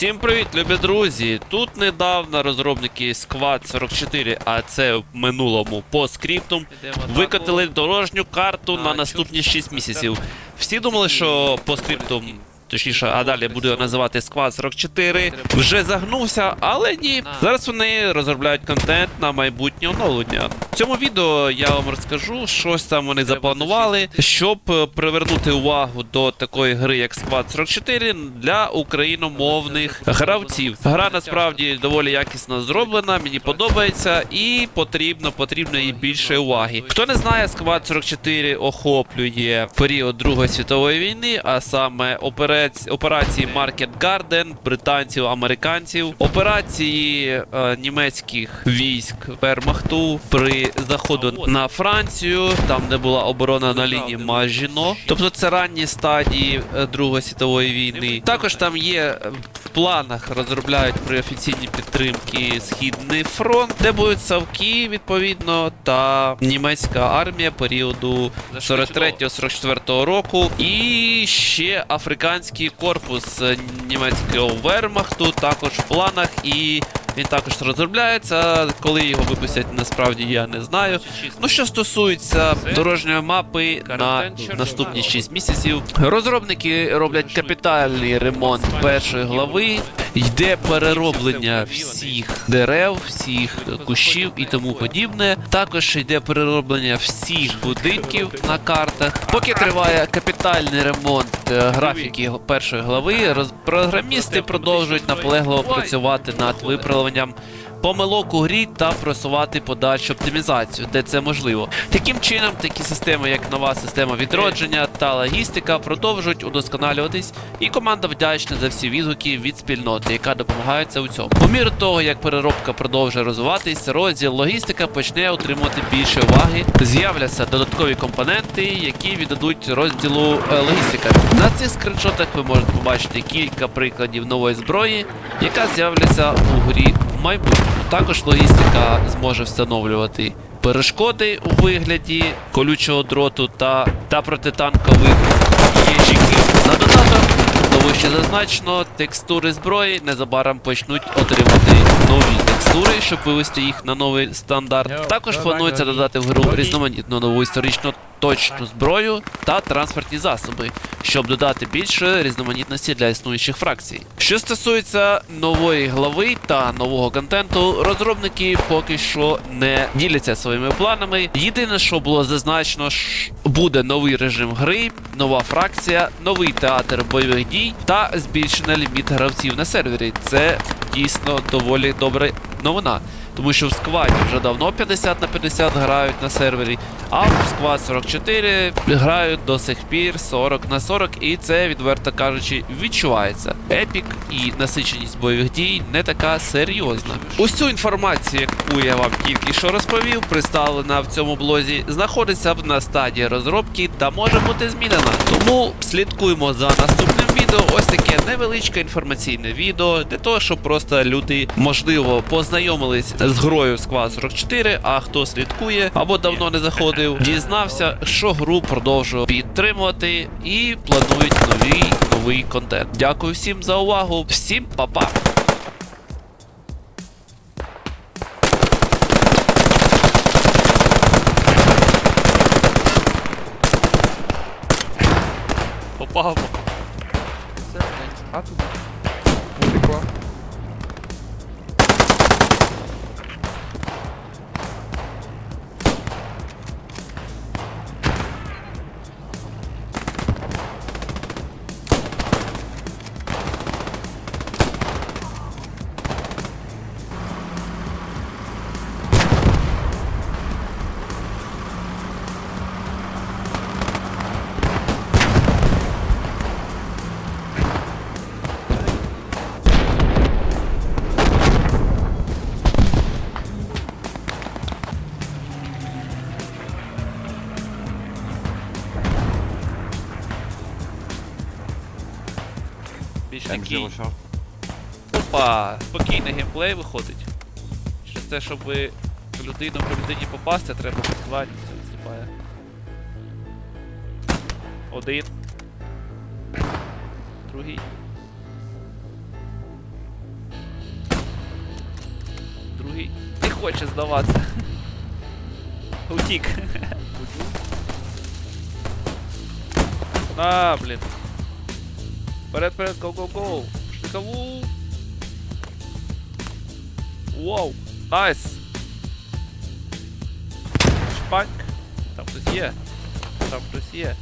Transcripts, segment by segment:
Всім привіт, любі друзі! Тут недавно розробники Squad 44, а це в минулому по скриптум, викотили дорожню карту на наступні 6 місяців. Всі думали, що по скриптум, точніше, а далі буду називати Squad 44, вже загнувся, але ні. Зараз вони розробляють контент на майбутнє оновлення. В цьому відео я вам розкажу, щось там вони запланували, щоб е, привернути увагу до такої гри, як Squad 44 для україномовних гравців. Гра насправді доволі якісно зроблена, мені подобається і потрібно, потрібно їй більше уваги. Хто не знає, Squad 44 охоплює період Другої світової війни, а саме операці- операції Market Garden, британців, американців, операції е, німецьких військ Вермахту при заходу на Францію, там де була оборона на лінії Мажіно. Тобто це ранні стадії е, Другої світової війни. Також там є е, в планах розробляють при офіційній підтримці Східний фронт, де будуть Савки, відповідно, та німецька армія періоду 43-44 року. І ще африканський корпус е, німецького вермахту також в планах і. Він також розробляється. Коли його випустять, насправді я не знаю. Ну що стосується дорожньої мапи на наступні 6 місяців, розробники роблять капітальний ремонт першої глави. Йде перероблення всіх дерев, всіх кущів і тому подібне. Також йде перероблення всіх будинків на картах. Поки триває капітальний ремонт е, графіки першої глави, програмісти продовжують наполегливо працювати над виправленням помилок у грі та просувати подальшу оптимізацію, де це можливо. Таким чином, такі системи, як нова система відродження та логістика, продовжують удосконалюватись, і команда вдячна за всі відгуки від спільноти, яка допомагається у цьому. По міру того, як переробка продовжує розвиватись, розділ логістика почне отримувати більше уваги. З'являться додаткові компоненти, які віддадуть розділу е, логістика. На цих скріншотах ви можете побачити кілька прикладів нової зброї, яка з'являться у грі в майбутньому. Також логістика зможе встановлювати перешкоди у вигляді колючого дроту та, та протитанкових єжиків. На додаток до вище зазначено, текстури зброї незабаром почнуть отримати нові текстури, щоб вивести їх на новий стандарт. Також планується додати в гру різноманітну нову історично точну зброю та транспортні засоби, щоб додати більше різноманітності для існуючих фракцій. Що стосується нової глави та нового контенту, розробники поки що не діляться своїми планами. Єдине, що було зазначено, ш- буде новий режим гри, нова фракція, новий театр бойових дій та збільшений ліміт гравців на сервері. Це дійсно доволі добра новина. Тому що в скваді вже давно 50 на 50 грають на сервері, а в сквад 44 грають до сих пір 40 на 40, і це, відверто кажучи, відчувається. Епік і насиченість бойових дій не така серйозна. Усю інформацію, яку я вам тільки що розповів, представлена в цьому блозі, знаходиться на стадії розробки та може бути змінена. Тому слідкуємо за наступним відео. Ось таке невеличке інформаційне відео для того, щоб просто люди можливо познайомились з грою Squad 44, а хто слідкує або давно не заходив, дізнався, що гру продовжує підтримувати і планують новий новий контент. Дякую всім за увагу. Всім па-па! Попав. більш такий. Опа, спокійний геймплей виходить. Через те, щоб людину по людині попасти, треба підвальні, це виступає. Один. Другий. Другий. Не хоче здаватися. Утік. А, блін. Вперед, вперед, гоу, гоу, гоу. Штикову. Воу, найс. Шпак. Там хтось є. Там хтось є.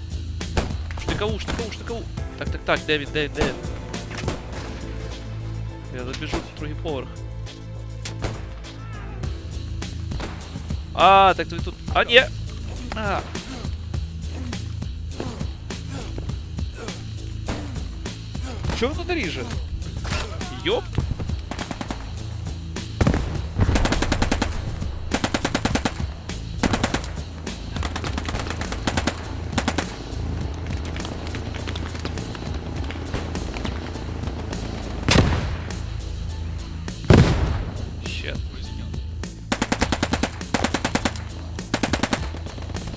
Штикову, штикову, штикову. Так, так, так, де він, де він, де він? Я забіжу в другий поверх. А, так ви тут. А, ні! А. Чого він тут ріже? Йоп! Щет.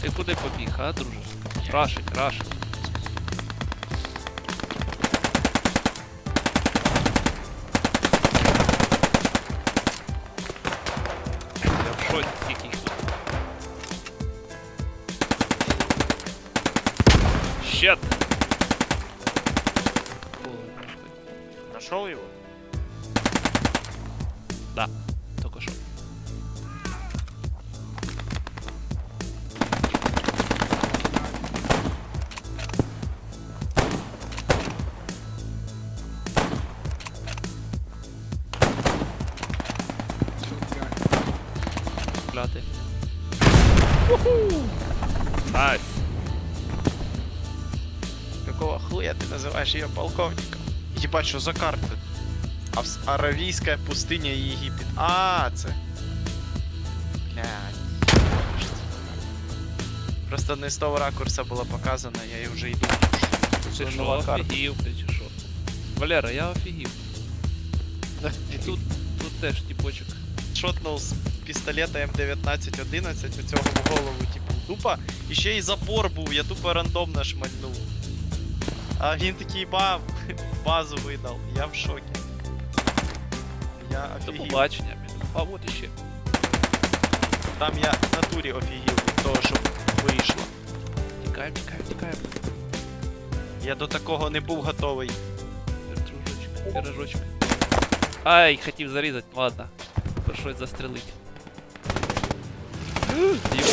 Ти куди побіг, а, друже? Рашик, рашик. Щет! Нашел его? Да, Какого хуя ты называешь ее полковником? Ебать, что за карта? Авс- Аравийская пустыня и Египет. А, це. Блядь. Просто не з того ракурса було показано, я її вже йду. Ти Це що, нова карта. офігів, ти чи що? Валера, я офігів. І тут, тут теж тіпочок. Шотнув з пістолета М1911 у цього в голову, типу, тупо. І ще й запор був, я тупо рандомно шмальнув. А він такий бам, базу видав. Я в шокі. Я До офігів. побачення. А от іще. Там я в натурі офігів від того, що вийшло. Тікаємо, тікаємо, тікаємо. Я до такого не був готовий. Дружочок, пирожочок. Ай, хотів зарізати, ладно. Пришлось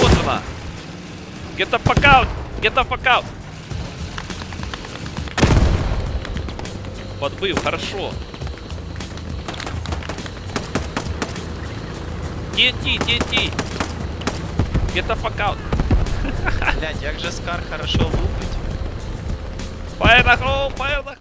от вона! Get the fuck out! Get the fuck out! Подбив, хорошо. TNT, TNT! Get the fuck out! Блядь, як же Скар хорошо лупить. Fire the hole, fire the